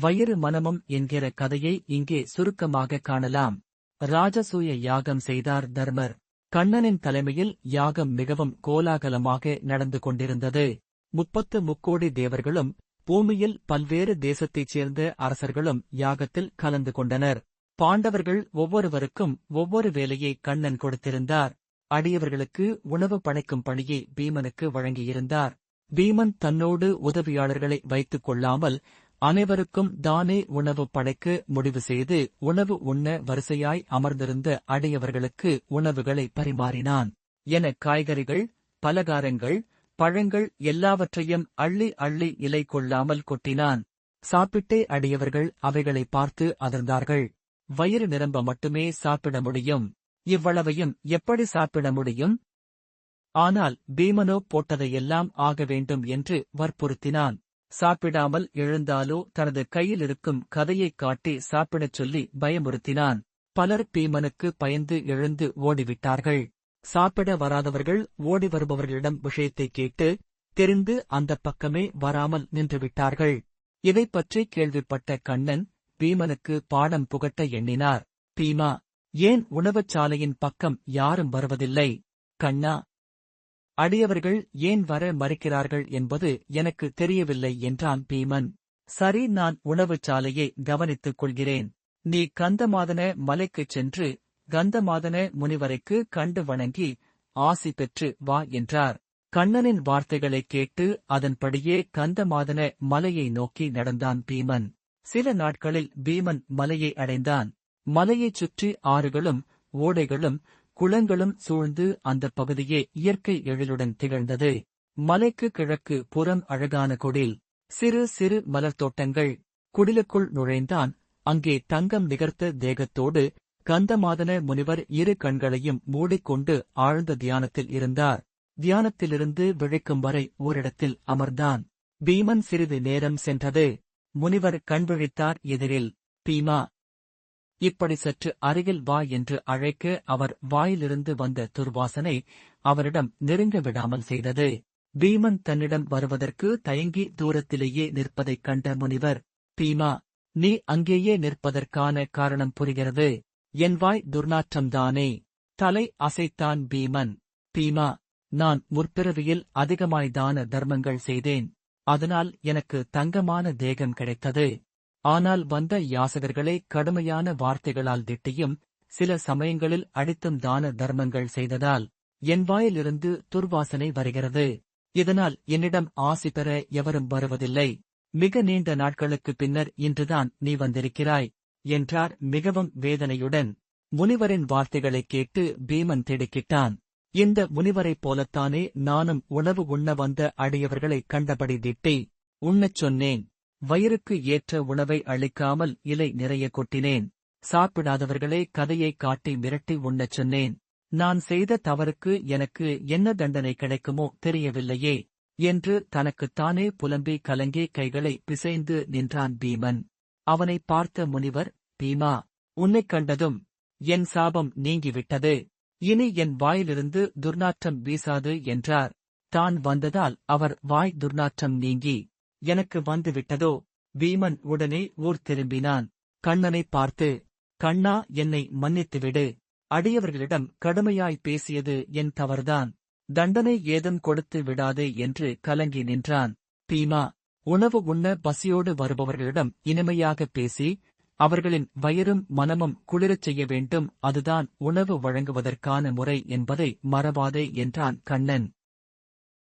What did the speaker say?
வயிறு மனமும் என்கிற கதையை இங்கே சுருக்கமாக காணலாம். ராஜசூய யாகம் செய்தார் தர்மர். கண்ணனின் தலைமையில் யாகம் மிகவும் கோலாகலமாக நடந்து கொண்டிருந்தது. முப்பத்து முக்கோடி தேவர்களும் பூமியில் பல்வேறு தேசத்தைச் சேர்ந்த அரசர்களும் யாகத்தில் கலந்து கொண்டனர். பாண்டவர்கள் ஒவ்வொருவருக்கும் ஒவ்வொரு வேலையை கண்ணன் கொடுத்திருந்தார். அடியவர்களுக்கு உணவு படைக்கும் பணியை பீமனுக்கு வழங்கியிருந்தார். பீமன் தன்னோடு உதவியாளர்களை வைத்துக் கொள்ளாமல் அனைவருக்கும் தானே உணவு படைக்க முடிவு செய்து உணவு உண்ண வரிசையாய் அமர்ந்திருந்த அடையவர்களுக்கு உணவுகளை பரிமாறினான். என காய்கறிகள் பலகாரங்கள் பழங்கள் எல்லாவற்றையும் அள்ளி அள்ளி இலை கொள்ளாமல் கொட்டினான். சாப்பிட்டே அடையவர்கள் அவைகளை பார்த்து அதிர்ந்தார்கள். வயிறு நிரம்ப மட்டுமே சாப்பிட முடியும். இவ்வளவையும் எப்படி சாப்பிட முடியும்? ஆனால் பீமனோ போட்டதையெல்லாம் ஆக வேண்டும் என்று வற்புறுத்தினான். சாப்பிடாமல் எழுந்தாலோ தனது கையில் இருக்கும் கதையைக் காட்டி சாப்பிடச் சொல்லி பயமுறுத்தினான். பலர் பீமனுக்கு பயந்து எழுந்து ஓடிவிட்டார்கள். சாப்பிட வராதவர்கள் ஓடி வருபவர்களிடம் விஷயத்தை கேட்டு தெரிந்து அந்தப் பக்கமே வராமல் நின்றுவிட்டார்கள். இதைப் பற்றி கேள்விப்பட்ட கண்ணன் பீமனுக்கு பாடம் புகட்ட எண்ணினார். பீமா ஏன் உணவுச் சாலையின் பக்கம் யாரும் வருவதில்லை? கண்ணா அடியவர்கள் ஏன் வர மறுக்கிறார்கள் என்பது எனக்கு தெரியவில்லை என்றான் பீமன். சரி நான் உணவுச் சாலையை கவனித்துக் கொள்கிறேன். நீ கந்தமாதன மலைக்குச் சென்று கந்தமாதன முனிவரைக்கு கண்டு வணங்கி ஆசி பெற்று வா என்றார். கண்ணனின் வார்த்தைகளைக் கேட்டு அதன்படியே கந்தமாதன மலையை நோக்கி நடந்தான் பீமன். சில நாட்களில் பீமன் மலையை அடைந்தான். மலையைச் சுற்றி ஆறுகளும் ஓடைகளும் குளங்களும் சூழ்ந்து அந்த பகுதியே இயற்கை எழிலுடன் திகழ்ந்தது. மலைக்கு கிழக்கு புறம் அழகான குடில். சிறு சிறு மலர் தோட்டங்கள். குடிலுக்குள் நுழைந்தான். அங்கே தங்கம் நிகர்த்த தேகத்தோடு கந்தமாதன முனிவர் இரு கண்களையும் மூடிக்கொண்டு ஆழ்ந்த தியானத்தில் இருந்தார். தியானத்திலிருந்து விழிக்கும் வரை ஓரிடத்தில் அமர்ந்தான். பீமன் சிறிது நேரம் சென்றது. முனிவர் கண்விழித்தார் எதிரில். பீமா இப்படி சற்று அருகில் வா என்று அழைக்க அவர் வாயிலிருந்து வந்த துர்வாசனை அவரிடம் நெருங்க விடாமல் செய்தது. பீமன் தன்னிடம் வருவதற்கு தயங்கி தூரத்திலேயே நிற்பதைக் கண்ட முனிவர் பீமா நீ அங்கேயே நிற்பதற்கான காரணம் புரிகிறது. என் வாய் துர்நாற்றம்தானே. தலை அசைத்தான் பீமன். பீமா நான் முற்பிறவியில் அதிகமாய்தான தர்மங்கள் செய்தேன். அதனால் எனக்கு தங்கமான தேகம் கிடைத்தது. ஆனால் வந்த யாசகர்களை கடுமையான வார்த்தைகளால் திட்டியும் சில சமயங்களில் அடித்தும் தான தர்மங்கள் செய்ததால் என் வாயிலிருந்து துர்வாசனை வருகிறது. இதனால் என்னிடம் ஆசி பெற எவரும் வருவதில்லை. மிக நீண்ட நாட்களுக்கு பின்னர் இன்றுதான் நீ வந்திருக்கிறாய் என்றார் மிகவும் வேதனையுடன். முனிவரின் வார்த்தைகளைக் கேட்டு பீமன் திடுக்கிட்டான். இந்த முனிவரைப் போலத்தானே நானும் உணவு உண்ண வந்த அடியவர்களை கண்டபடி திட்டி உண்ணச் சொன்னேன். வயிறுக்கு ஏற்ற உணவை அளிக்காமல் இலை நிறைய கொட்டினேன். சாப்பிடாதவர்களே கதையை காட்டி மிரட்டி உண்ணச் சொன்னேன். நான் செய்த தவறுக்கு எனக்கு என்ன தண்டனை கிடைக்குமோ தெரியவில்லையே என்று தனக்குத்தானே புலம்பி கலங்கி கைகளை பிசைந்து நின்றான் பீமன். அவனை பார்த்த முனிவர் பீமா உன்னைக் கண்டதும் என் சாபம் நீங்கிவிட்டது. இனி என் வாயிலிருந்து துர்நாற்றம் வீசாது என்றார். தான் வந்ததால் அவர் வாய் துர்நாற்றம் நீங்கி எனக்கு வந்துவிட்டதோ? பீமன் உடனே ஊர் திரும்பினான். கண்ணனை பார்த்து கண்ணா என்னை மன்னித்துவிடு. அடியவர்களிடம் கடுமையாய் பேசியது என் தவறுதான். தண்டனை ஏதும் கொடுத்து விடாதே என்று கலங்கி நின்றான். பீமா உணவு உண்ண பசியோடு வருபவர்களிடம் இனிமையாக பேசி அவர்களின் வயிறும் மனமும் குளிரச் செய்ய வேண்டும். அதுதான் உணவு வழங்குவதற்கான முறை என்பதை மறவாதே என்றான் கண்ணன்.